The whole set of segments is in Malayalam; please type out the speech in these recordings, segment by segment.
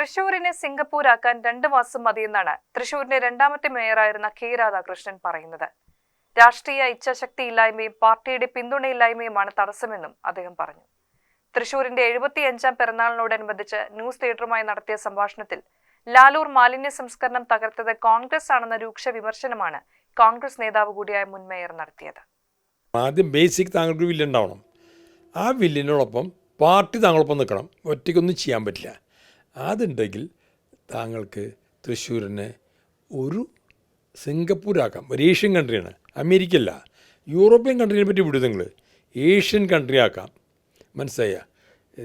തൃശൂരിനെ സിംഗപ്പൂരാക്കാൻ രണ്ട് മാസം മതിയെന്നാണ് തൃശൂരിന്റെ രണ്ടാമത്തെ മേയറായിരുന്ന കെ രാധാകൃഷ്ണൻ പറയുന്നത്. രാഷ്ട്രീയ ഇച്ഛാശക്തി ഇച്ഛാശക്തിയില്ലായ്മയും പാർട്ടിയുടെ പിന്തുണയില്ലായ്മയുമാണ് തടസ്സമെന്നും അദ്ദേഹം പറഞ്ഞു. തൃശൂരിന്റെ എഴുപത്തിയഞ്ചാം പിറന്നാളിനോടനുബന്ധിച്ച് ന്യൂസ് തിയേറ്ററുമായി നടത്തിയ സംഭാഷണത്തിൽ ലാലൂർ മാലിന്യ സംസ്കരണം തകർത്തത് കോൺഗ്രസ് ആണെന്ന രൂക്ഷ വിമർശനമാണ് കോൺഗ്രസ് നേതാവ് കൂടിയായ മുൻ മേയർ നടത്തിയത്. ആദ്യം ബേസിക് താങ്കൾക്ക് വില്ലുണ്ടാവണം ആ വില്ലിനോടൊപ്പം പാർട്ടി താങ്കളൊപ്പം നിൽക്കണം. ഒറ്റയ്ക്കൊന്നും ചെയ്യാൻ പറ്റില്ല. അതുണ്ടെങ്കിൽ താങ്കൾക്ക് തൃശ്ശൂരിനെ ഒരു സിംഗപ്പൂരാക്കാം. ഒരു ഏഷ്യൻ കൺട്രിയാണ്. അമേരിക്ക അല്ല യൂറോപ്യൻ കൺട്രീനെ പറ്റി വിടും നിങ്ങൾ ഏഷ്യൻ കൺട്രി ആക്കാം മനസ്സിലായ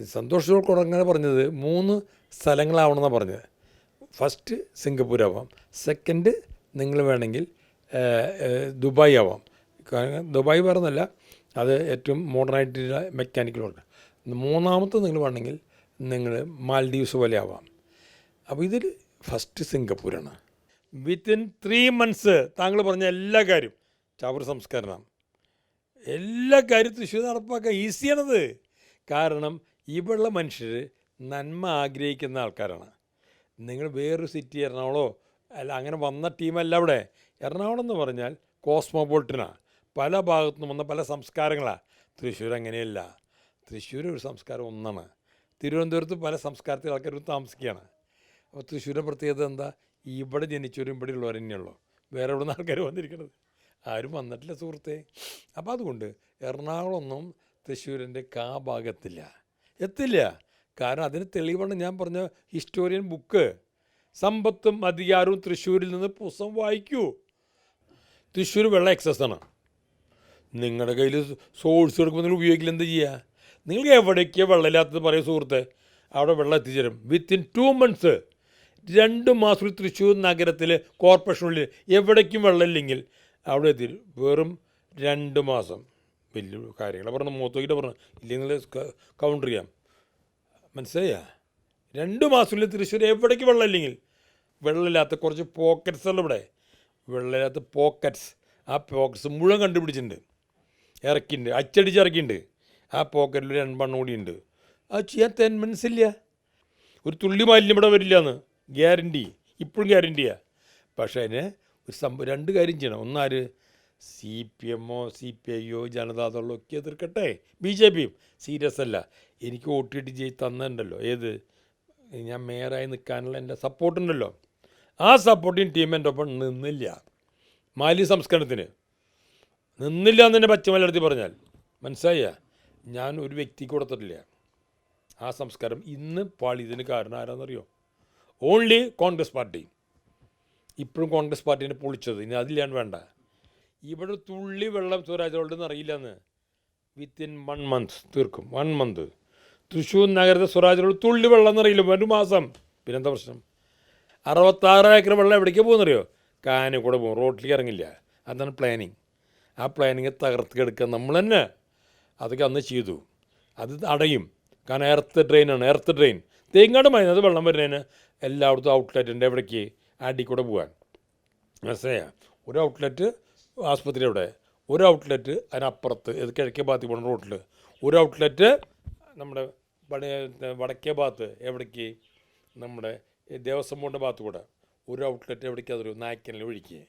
സന്തോഷ് അങ്ങനെ പറഞ്ഞത് മൂന്ന് സ്ഥലങ്ങളാവണമെന്നാണ് പറഞ്ഞത്. ഫസ്റ്റ് സിംഗപ്പൂർ ആവാം സെക്കൻഡ് നിങ്ങൾ വേണമെങ്കിൽ ദുബായ് ആവാം കാരണം ദുബായ് പറഞ്ഞല്ല അത് ഏറ്റവും മോഡേണായിട്ടുള്ള മെക്കാനിക്കലുണ്ട് മൂന്നാമത്തെ നിങ്ങൾ വേണമെങ്കിൽ നിങ്ങൾ മാൽഡീവ്സ് പോലെ ആവാം. അപ്പോൾ ഇതിൽ ഫസ്റ്റ് സിംഗപ്പൂരാണ്. വിത്തിൻ ത്രീ മന്ത്സ് താങ്കൾ പറഞ്ഞ എല്ലാ കാര്യം ചവർ സംസ്കരണം. എല്ലാ കാര്യത്തിൽ തൃശ്ശൂർ നടപ്പാക്കാൻ ഈസിയാണത് കാരണം ഇവിടെയുള്ള മനുഷ്യർ നന്മ ആഗ്രഹിക്കുന്ന ആൾക്കാരാണ്. നിങ്ങൾ വേറൊരു സിറ്റി എറണാകുളമോ അല്ല അങ്ങനെ വന്ന ടീമല്ല അവിടെ. എറണാകുളം എന്ന് പറഞ്ഞാൽ കോസ്മോപോളിറ്റനാണ് പല ഭാഗത്തു വന്ന പല സംസ്കാരങ്ങളാണ് തൃശ്ശൂർ അങ്ങനെയല്ല. തൃശ്ശൂർ ഒരു സംസ്കാരം ഒന്നാണ്. തിരുവനന്തപുരത്ത് പല സംസ്കാരത്തിൽ ആൾക്കാർ താമസിക്കുകയാണ്. അപ്പോൾ തൃശ്ശൂരിന്റെ പ്രത്യേകത എന്താ? ഇവിടെ ജനിച്ചവരും ഇവിടെ ഉള്ളവർ തന്നെയുള്ളൂ വേറെ എവിടെ നിന്ന് ആൾക്കാർ വന്നിരിക്കുന്നത് ആരും വന്നിട്ടില്ല സുഹൃത്തെ. അപ്പോൾ അതുകൊണ്ട് എറണാകുളമൊന്നും തൃശ്ശൂരിന്റെ കാ ഭാഗത്തില്ല. എത്തില്ല. കാരണം അതിന് തെളിവാണ് ഞാൻ പറഞ്ഞ ഹിസ്റ്റോറിയൻ ബുക്ക്. സമ്പത്തും അധികാരവും തൃശ്ശൂരിൽ നിന്ന് പുസ്തകം വായിക്കൂ. തൃശ്ശൂർ വെള്ള എക്സസ് ആണ്. നിങ്ങളുടെ കയ്യിൽ സോഴ്സ് എടുക്കുമ്പോൾ നിങ്ങൾ ഉപയോഗിക്കില്ല എന്ത് ചെയ്യുക? നിങ്ങൾക്ക് എവിടേക്ക് വെള്ളമില്ലാത്തത് പറയും സുഹൃത്തെ. അവിടെ വെള്ളം എത്തിച്ചേരും. വിത്തിൻ ടു മന്ത്സ് രണ്ട് മാസത്തിൽ തൃശ്ശൂർ നഗരത്തിൽ കോർപ്പറേഷനുള്ളിൽ എവിടേക്കും വെള്ളമില്ലെങ്കിൽ അവിടെ എത്തി. വെറും രണ്ട് മാസം. വലിയ കാര്യങ്ങൾ പറഞ്ഞു മൂത്തോക്കിട്ട് പറഞ്ഞു ഇല്ലെങ്കിൽ കൗണ്ടർ ചെയ്യാം. മനസ്സിലായ? രണ്ട് മാസത്തിനുള്ളിൽ തൃശ്ശൂർ എവിടേക്ക് വെള്ളമില്ലെങ്കിൽ വെള്ളമില്ലാത്ത കുറച്ച് പോക്കറ്റ്സ് ഉള്ള ഇവിടെ. വെള്ളമില്ലാത്ത പോക്കറ്റ്സ് ആ പോക്കറ്റ്സ് മുഴുവൻ കണ്ടുപിടിച്ചിട്ടുണ്ട്. ഇറക്കിയിട്ടുണ്ട്. അച്ചടിച്ച് ഇറക്കിയിട്ടുണ്ട്. ആ പോക്കറ്റിൽ ഒരു രണ്ടെണ്ണം കൂടി ഉണ്ട്. അത് ചെയ്യാൻ തെൻ മനസ്സില്ല ഒരു തുള്ളി മാലിന്യം ഇവിടെ വരില്ല എന്ന് ഗ്യാരണ്ടി ഇപ്പോഴും ഗ്യാരണ്ടിയാണ് പക്ഷേ അതിന് ഒരു സംഭവം രണ്ട് കാര്യം ചെയ്യണം. ഒന്നാര് സി പി എമ്മോ സി പി ഐയോ ജനതാദളോ ഒക്കെ എതിർക്കട്ടെ. ബി ജെ പിയും. സീരിയസ് അല്ല. എനിക്ക് വോട്ട് കിട്ടി ജയി തന്നിട്ടുണ്ടല്ലോ. ഏത്? ഞാൻ മേയറായി നിൽക്കാനുള്ള എന്റെ സപ്പോർട്ടുണ്ടല്ലോ ആ സപ്പോർട്ടിങ് ടീം എന്റെ ഒപ്പം നിന്നില്ല. മാലി സംസ്കരണത്തിന്. നിന്നില്ല എന്ന് തന്നെ പച്ച പറഞ്ഞാൽ. മനസ്സിലായ ഞാൻ ഒരു വ്യക്തിക്ക് കൊടുത്തിട്ടില്ല. ആ സംസ്കാരം ഇന്ന് പാളിയതിന് കാരണം ആരാണെന്നറിയോ ഓൺലി കോൺഗ്രസ് പാർട്ടി ഇപ്പോഴും കോൺഗ്രസ് പാർട്ടീനെ പൊളിച്ചത്. ഇനി അതിലാണ് വേണ്ട. ഇവിടെ തുള്ളി വെള്ളം സ്വരാജ് അറിയില്ലെന്ന് വിത്തിൻ വൺ മന്ത് തീർക്കും. വൺ മന്ത് തൃശ്ശൂർ നഗരത്തെ സ്വരാജ് റോഡ് തുള്ളി വെള്ളം എന്നറിയില്ല. ഒരു മാസം. പിന്നെന്താ പ്രശ്നം? അറുപത്താറ് ഏക്കർ വെള്ളം എവിടേക്ക് പോകുന്നറിയോ? കാനെ കൂടെ പോകും. റോട്ടിലേക്ക് ഇറങ്ങില്ല. അതാണ് പ്ലാനിങ് ആ പ്ലാനിങ് തകർത്ത് കിടക്കുക നമ്മൾ തന്നെ. അതൊക്കെ അന്ന് ചെയ്തു. അത് അടയും. കാരണം എർത്ത് ഡ്രെയിനാണ് എർത്ത് ഡ്രെയിൻ തേങ്ങാട് മതി അത് വെള്ളം വരുന്നതിന് എല്ലായിടത്തും ഔട്ട്ലെറ്റ് ഉണ്ട് എവിടേക്ക് അടി കൂടെ പോകാൻ മനസ്സിലായാ? ഒരു ഔട്ട്ലെറ്റ് ആസ്പത്രി അവിടെ. ഒരു ഔട്ട്ലെറ്റ് അതിനപ്പുറത്ത് ഇത് കിഴക്കേ ഭാഗത്ത് പോകുന്ന റോട്ടിൽ ഒരു ഔട്ട്ലെറ്റ് നമ്മുടെ വട വടക്കേ ഭാഗത്ത് എവിടേക്ക്? നമ്മുടെ ദേവസ്വം ബോർഡിന്റെ ഭാഗത്ത് കൂടെ. ഒരു ഔട്ട്ലെറ്റ് എവിടേക്ക്? അതൊരു നായ്ക്കനിൽ ഒഴിക്കുക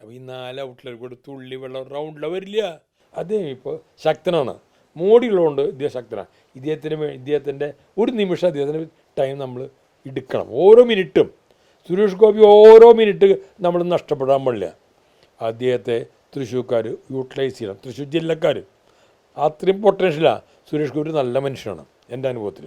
അപ്പോൾ ഈ നാല് ഔട്ട്ലെറ്റ് കൂടെ തുള്ളി വെള്ളം റൗണ്ടിലാണ് വരില്ല. അദ്ദേഹം ഇപ്പോൾ ശക്തനാണ്. മോഡിയുള്ളതുകൊണ്ട് ഇദ്ദേഹം ശക്തനാണ്. ഇദ്ദേഹത്തിന് ഇദ്ദേഹത്തിന്റെ ഒരു നിമിഷം അദ്ദേഹത്തിന് ടൈം നമ്മൾ എടുക്കണം. ഓരോ മിനിറ്റും സുരേഷ് ഗോപി ഓരോ മിനിറ്റ് നമ്മൾ നഷ്ടപ്പെടാൻ പാടില്ല. അദ്ദേഹത്തെ തൃശ്ശൂർക്കാർ യൂട്ടിലൈസ് ചെയ്യണം. തൃശ്ശൂർ ജില്ലക്കാർ അത്രയും പൊട്ടൻഷ്യലാണ് സുരേഷ് ഗോപി നല്ല മനുഷ്യനാണ് എന്റെ അനുഭവത്തിൽ.